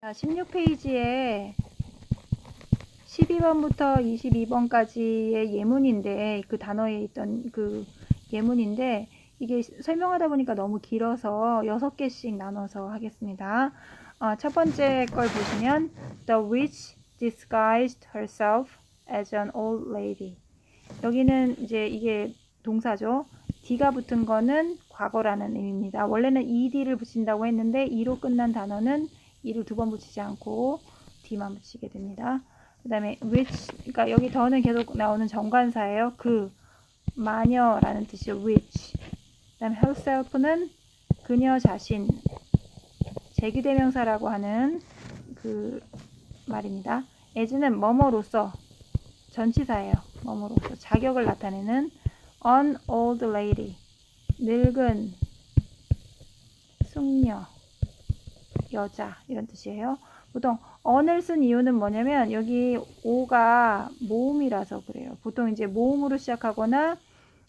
자, 16페이지에 12번부터 22번까지의 예문인데 그 단어에 있던 그 예문인데 이게 설명하다 보니까 너무 길어서 6개씩 나눠서 하겠습니다. 어, 첫 번째 걸 보시면 The witch disguised herself as an old lady. 여기는 이제 이게 동사죠. D가 붙은 거는 과거라는 의미입니다. 원래는 ed를 붙인다고 했는데 e로 끝난 단어는 e를 두 번 붙이지 않고 d만 붙이게 됩니다. 그 다음에 which, 그러니까 여기 더는 계속 나오는 정관사예요. 그, 마녀라는 뜻이요. which. 그 다음에 herself는 그녀 자신, 제기대명사라고 하는 그 말입니다. as는 뭐뭐로서, 전치사예요. 뭐뭐로서 자격을 나타내는 an old lady, 늙은 숙녀, 여자 이런 뜻이에요. 보통 on을 쓴 이유는 뭐냐면 여기 o가 모음이라서 그래요. 보통 이제 모음으로 시작하거나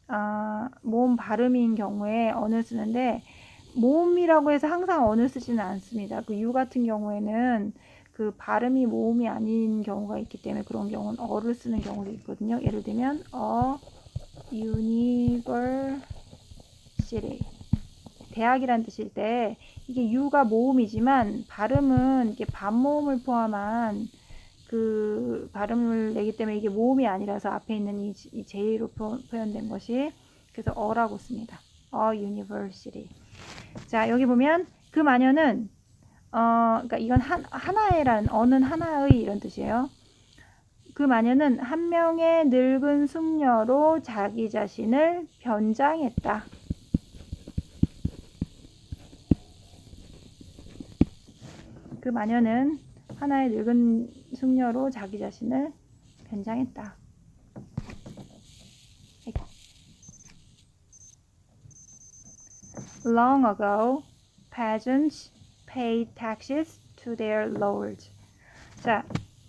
아, 모음 발음인 경우에 on을 쓰는데 모음이라고 해서 항상 on을 쓰지는 않습니다. 그 u 같은 경우에는 그 발음이 모음이 아닌 경우가 있기 때문에 그런 경우는 어를 쓰는 경우도 있거든요. 예를 들면 a university 대학이란 뜻일 때 이게 U가 모음이지만 발음은 이게 반모음을 포함한 그 발음을 내기 때문에 이게 모음이 아니라서 앞에 있는 이, 이 J로 표, 현된 것이 그래서 어라고 씁니다. 어 university. 자 여기 보면 그 마녀는 어 그러니까 이건 한, 하나의란 어는 하나의 이런 뜻이에요. 그 마녀는 한 명의 늙은 숙녀로 자기 자신을 변장했다. 그 마녀는 하나의 늙은 숙녀로 자기 자신을 변장했다. Long ago, peasants paid taxes to their lords. 자,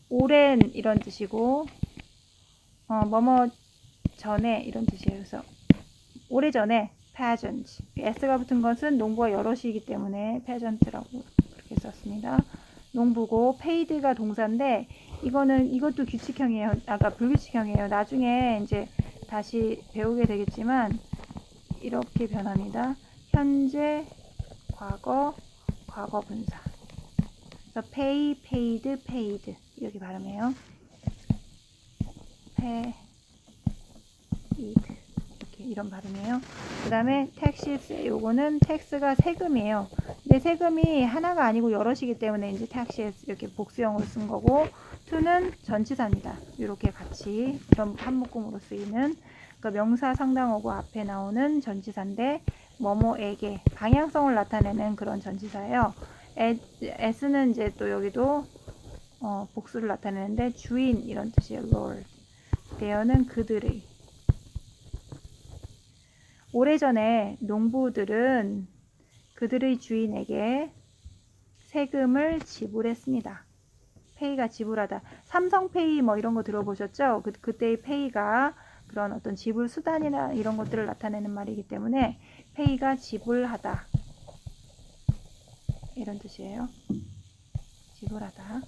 오랜 이런 뜻이고, 어, 뭐뭐 전에 이런 뜻이에요. 그래서 오래 전에 peasants. s가 붙은 것은 농부가 여럿이기 때문에 peasant라고 썼습니다. 농부고 paid가 동사인데 이거는 이것도 규칙형이에요. 아까 불규칙형이에요. 나중에 이제 다시 배우게 되겠지만 이렇게 변합니다. 현재, 과거, 과거 분사. 그래서 pay, paid, paid 이렇게 발음해요. paid 이런 발음이에요. 그 다음에 taxes 요거는 tax가 세금이에요. 근데 세금이 하나가 아니고 여럿이기 때문에 이제 taxes 이렇게 복수형으로 쓴 거고 to는 전치사입니다. 이렇게 같이 전 한묶음으로 쓰이는 그러니까 명사 상당어고 앞에 나오는 전치사인데 뭐뭐에게 방향성을 나타내는 그런 전치사예요. s는 이제 또 여기도 어, 복수를 나타내는데 주인 이런 뜻이에요. lord. 대어는 그들의. 오래전에 농부들은 그들의 주인에게 세금을 지불했습니다. 페이가 지불하다. 삼성페이 뭐 이런 거 들어보셨죠? 그, 그때의 페이가 그런 어떤 지불 수단이나 이런 것들을 나타내는 말이기 때문에 페이가 지불하다. 이런 뜻이에요. 지불하다.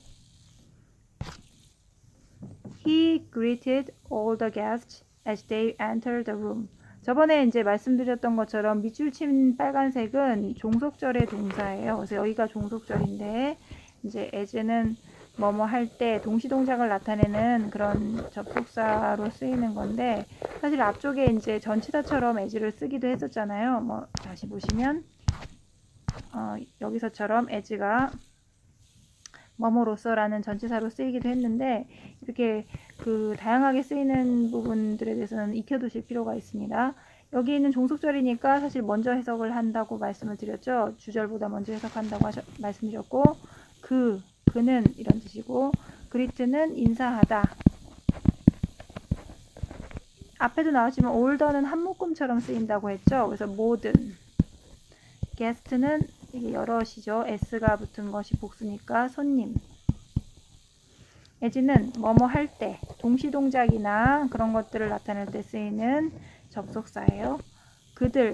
He greeted all the guests as they entered the room. 저번에 이제 말씀드렸던 것처럼 밑줄 친 빨간색은 종속절의 동사예요. 그래서 여기가 종속절인데 이제 as는 뭐뭐 할 때 동시동작을 나타내는 그런 접속사로 쓰이는 건데 사실 앞쪽에 이제 전치사처럼 as를 쓰기도 했었잖아요. 뭐 다시 보시면 어, 여기서처럼 as가 뭐뭐로서라는 전치사로 쓰이기도 했는데 이렇게 그 다양하게 쓰이는 부분들에 대해서는 익혀두실 필요가 있습니다. 여기 있는 종속절이니까 사실 먼저 해석을 한다고 말씀을 드렸죠. 주절보다 먼저 해석한다고 하셔, 말씀드렸고 그, 그는 이런 뜻이고 그리트는 인사하다. 앞에도 나왔지만 올더는 한 묶음처럼 쓰인다고 했죠. 그래서 모든 게스트는 이게 여럿이죠. s가 붙은 것이 복수니까 손님. 에지는 뭐뭐 할 때, 동시 동작이나 그런 것들을 나타낼 때 쓰이는 접속사예요. 그들,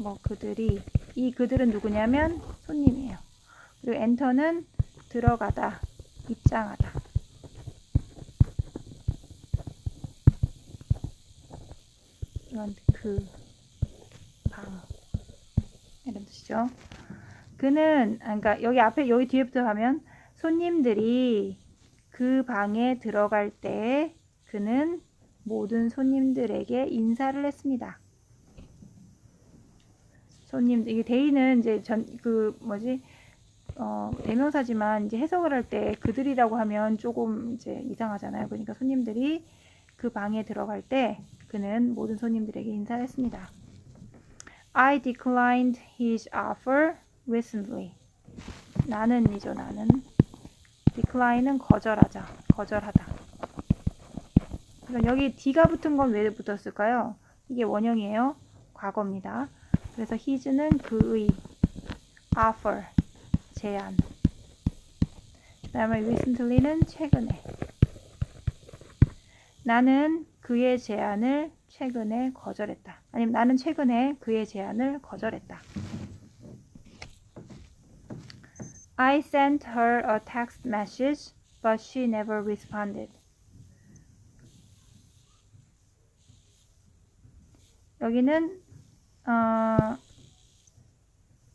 뭐 그들이, 이 그들은 누구냐면 손님이에요. 그리고 엔터는 들어가다, 입장하다. 이건 그 방. 뜻이죠. 그는, 아, 그러니까 여기 앞에, 여기 뒤에부터 가면 손님들이 그 방에 들어갈 때 그는 모든 손님들에게 인사를 했습니다. 손님, 이게 데이는 이제 전, 그, 뭐지, 어, 대명사지만 이제 해석을 할 때 그들이라고 하면 조금 이제 이상하잖아요. 그러니까 손님들이 그 방에 들어갈 때 그는 모든 손님들에게 인사를 했습니다. I declined his offer recently. 나는이죠, 나는. decline은 거절하자, 거절하다. 그럼 여기 D가 붙은 건 왜 붙었을까요? 이게 원형이에요. 과거입니다. 그래서 his는 그의 offer, 제안. 그 다음에 recently는 최근에. 나는 그의 제안을 최근에 거절했다. 아니면 나는 최근에 그의 제안을 거절했다. I sent her a text message, but she never responded. 여기는 어,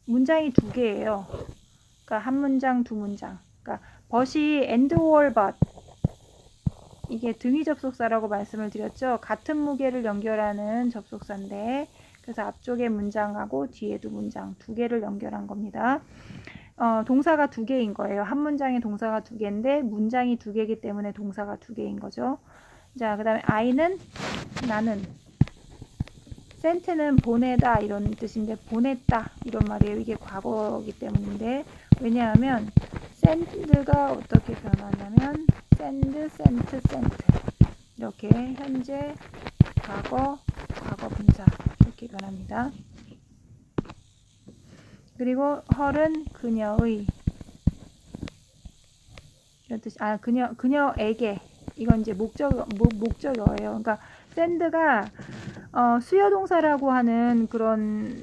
문장이 두 개예요. 그러니까 한 문장, 두 문장. 그러니까 but이 and or but 이게 등위 접속사라고 말씀을 드렸죠. 같은 무게를 연결하는 접속사인데 그래서 앞쪽에 문장하고 뒤에도 문장 두 개를 연결한 겁니다. 어, 동사가 두 개인 거예요. 한 문장에 동사가 두 개인데 문장이 두 개이기 때문에 동사가 두 개인 거죠. 자, 그 다음에 I는 나는 센트는 보내다 이런 뜻인데 보냈다 이런 말이에요. 이게 과거이기 때문인데 왜냐하면 send가 어떻게 변하냐면 send, sent, sent 이렇게 현재, 과거, 과거 분사 이렇게 변합니다. 그리고 헐은 그녀의 이런 뜻, 아 그녀 그녀에게 이건 이제 목적 목, 목적어예요. 그러니까 send가 어, 수요 동사라고 하는 그런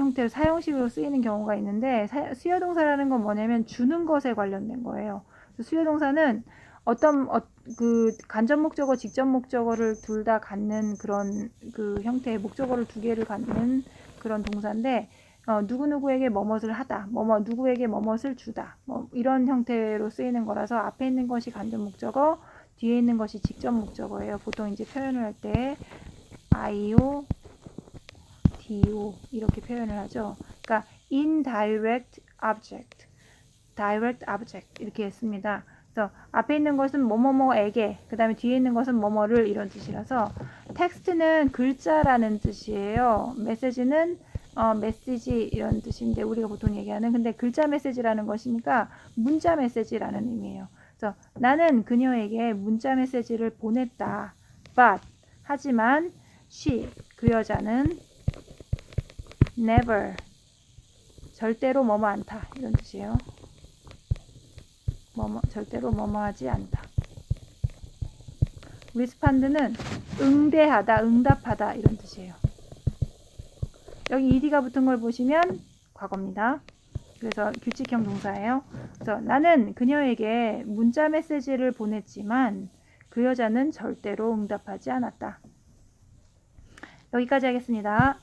형태로 사용식으로 쓰이는 경우가 있는데 사, 수요 동사라는 건 뭐냐면 주는 것에 관련된 거예요. 수요 동사는 어떤 어, 그 간접 목적어, 직접 목적어를 둘 다 갖는 그런 그 형태의 목적어를 두 개를 갖는 그런 동사인데 어, 누구 누구에게 뭐뭇을 하다, 뭐뭐 누구에게 뭐뭇을 주다, 뭐 이런 형태로 쓰이는 거라서 앞에 있는 것이 간접 목적어, 뒤에 있는 것이 직접 목적어예요. 보통 이제 표현을 할 때 IO, DO 이렇게 표현을 하죠. 그러니까 indirect object, direct object 이렇게 했습니다. 그래서 앞에 있는 것은 뭐뭐뭐에게, 그 다음에 뒤에 있는 것은 뭐뭐를 이런 뜻이라서 텍스트는 글자라는 뜻이에요. 메시지는 어, 메시지 이런 뜻인데 우리가 보통 얘기하는 근데 글자 메시지라는 것이니까 문자 메시지라는 의미예요. 그래서 나는 그녀에게 문자 메시지를 보냈다. But 하지만 she 그 여자는 never 절대로 뭐뭐 않다 이런 뜻이에요. 뭐뭐 절대로 뭐뭐하지 않다. respond는 응대하다, 응답하다 이런 뜻이에요. 여기 ed가 붙은 걸 보시면 과거입니다. 그래서 규칙형 동사예요. 그래서 나는 그녀에게 문자 메시지를 보냈지만 그 여자는 절대로 응답하지 않았다. 여기까지 하겠습니다.